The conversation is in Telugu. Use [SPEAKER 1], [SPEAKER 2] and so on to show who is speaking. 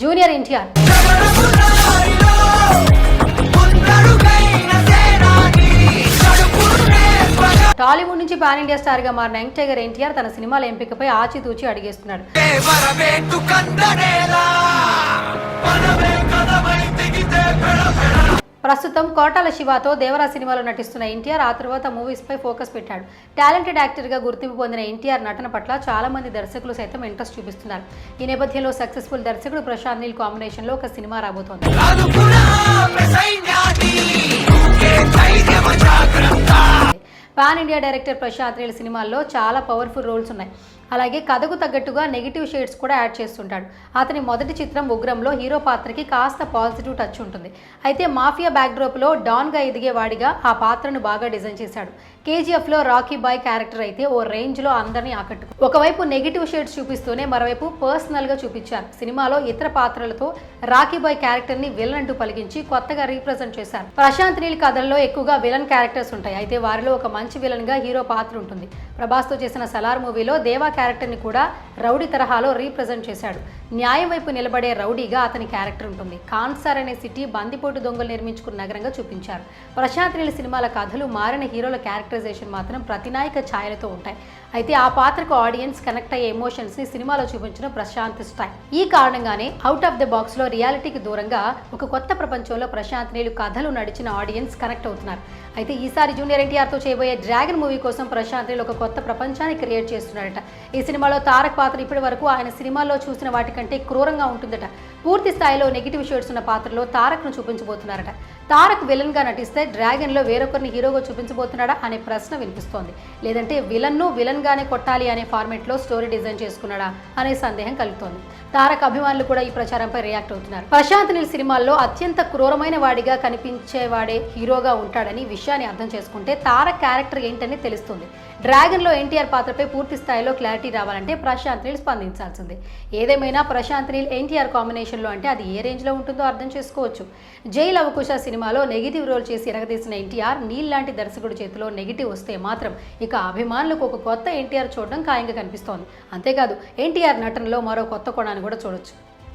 [SPEAKER 1] జూనియర్ ఎన్టీఆర్. టాలీవుడ్ నుంచి పాన్ ఇండియా స్టార్గా మారిన యంగ్ టైగర్ ఎన్టీఆర్ తన సినిమాల ఎంపికపై ఆచితూచి అడిగేస్తున్నాడు. ప్రస్తుతం కోటాల శివతో దేవరా సినిమాలో నటిస్తున్న ఎన్టీఆర్ ఆ తర్వాత మూవీస్ పై ఫోకస్ పెట్టాడు. టాలెంటెడ్ యాక్టర్గా గుర్తింపు పొందిన ఎన్టీఆర్ నటన పట్ల చాలా మంది దర్శకులు సైతం ఇంట్రెస్ట్ చూపిస్తున్నారు. ఈ నేపథ్యంలో సక్సెస్ఫుల్ దర్శకుడు ప్రశాంత్ నీల్ కాంబినేషన్లో ఒక సినిమా రాబోతోంది. Pan India director Prashanth Neel సినిమాల్లో చాలా పవర్ఫుల్ రోల్స్ ఉన్నాయి. అలాగే కథకు తగ్గట్టుగా నెగిటివ్ షేడ్స్ కూడా యాడ్ చేస్తుంటాడు. అతని మొదటి చిత్రం ఉగ్రంలో హీరో పాత్రకి కాస్త పాజిటివ్ టచ్ ఉంటుంది. అయితే మాఫియా బ్యాక్డ్రాప్లో డాన్గా ఎదిగేవాడిగా ఆ పాత్రను బాగా డిజైన్ చేశాడు. కేజీఎఫ్లో రాకీ బాయ్ క్యారెక్టర్ అయితే ఓ రేంజ్లో అందరినీ ఆకట్టు ఒకవైపు నెగిటివ్ షేడ్స్ చూపిస్తూనే మరోవైపు పర్సనల్గా చూపించారు. సినిమాలో ఇతర పాత్రలతో రాఖీ బాయ్ క్యారెక్టర్ని విలన్ అంటూ పలికించి కొత్తగా రీప్రజెంట్ చేశారు. ప్రశాంత్ నీల్ కథల్లో ఎక్కువగా విలన్ క్యారెక్టర్స్ ఉంటాయి. అయితే వారిలో ఒక మంచి విలన్గా హీరో పాత్ర ఉంటుంది. ప్రభాస్తో చేసిన సలార్ మూవీలో దేవా క్యారెక్టర్ని కూడా రౌడీ తరహాలో రీప్రజెంట్ చేశాడు. న్యాయం వైపు నిలబడే రౌడీగా అతని క్యారెక్టర్ ఉంటుంది. కాన్సార్ అనే సిటీ బందిపోటు దొంగలు నిర్మించుకున్న నగరంగా చూపించారు. ప్రశాంత్ నీళ్ళ సినిమాల కథలు మారిన హీరోల క్యారెక్టరైజేషన్ మాత్రం ప్రతినాయక ఛాయలతో ఉంటాయి. అయితే ఆ పాత్రకు ఆడియన్స్ కనెక్ట్ అయ్యే ఎమోషన్స్ని సినిమాలో చూపించిన ప్రశాంత్ స్టైల్. ఈ కారణంగానే అవుట్ ఆఫ్ ద బాక్స్లో రియాలిటీకి దూరంగా ఒక కొత్త ప్రపంచంలో ప్రశాంత్ నీళ్ళు కథలు నడిచిన ఆడియన్స్ కనెక్ట్ అవుతున్నారు. అయితే ఈసారి జూనియర్ ఎన్టీఆర్తో చేయబోయే డ్రాగన్ మూవీ కోసం ప్రశాంత్ నీళ్ళు ఒక కొత్త ప్రపంచాన్ని క్రియేట్ చేస్తున్నాడట. ఈ సినిమాలో తారక్ పాత్ర ఇప్పటి వరకు ఆయన సినిమాల్లో చూసిన వాటికంటే క్రూరంగా ఉంటుందట. పూర్తి స్థాయిలో నెగిటివ్ షేడ్స్ ఉన్న పాత్రలో తారక్ను చూపించబోతున్నారట. తారక్ విలన్గా నటిస్తే డ్రాగన్లో వేరొకరిని హీరోగా చూపించబోతున్నాడా అనే ప్రశ్న వినిపిస్తోంది. లేదంటే విలన్ను విలన్ గానే కొట్టాలి అనే ఫార్మేట్లో స్టోరీ డిజైన్ చేసుకున్నాడా అనే సందేహం కలుగుతోంది. తారక్ అభిమానులు కూడా ఈ ప్రచారంపై రియాక్ట్ అవుతున్నారు. ప్రశాంత్ నీల్ సినిమాల్లో అత్యంత క్రూరమైన వాడిగా కనిపించేవాడే హీరోగా ఉంటాడని విషయాన్ని అర్థం చేసుకుంటే తారక్ క్యారెక్టర్ ఏంటని తెలుస్తుంది. డ్రాగన్లో ఎన్టీఆర్ పాత్రపై పూర్తి స్థాయిలో క్లారిటీ రావాలంటే ప్రశాంత్ నీల్ స్పందించాల్సిందే. ఏదేమైనా ప్రశాంత్ నీల్ ఎన్టీఆర్ కాంబినేషన్లో అంటే అది ఏ రేంజ్లో ఉంటుందో అర్థం చేసుకోవచ్చు. జై లవకుశ సినిమాలో నెగిటివ్ రోల్ చేసి ఎరగదీసిన ఎన్టీఆర్ నీల్ లాంటి దర్శకుడి చేతిలో నెగిటివ్ వస్తే మాత్రం ఇక అభిమానులకు ఒక కొత్త ఎన్టీఆర్ చూడడం ఖాయంగా కనిపిస్తోంది. అంతేకాదు ఎన్టీఆర్ నటనలో మరో కొత్త కోణాన్ని కూడా చూడొచ్చు.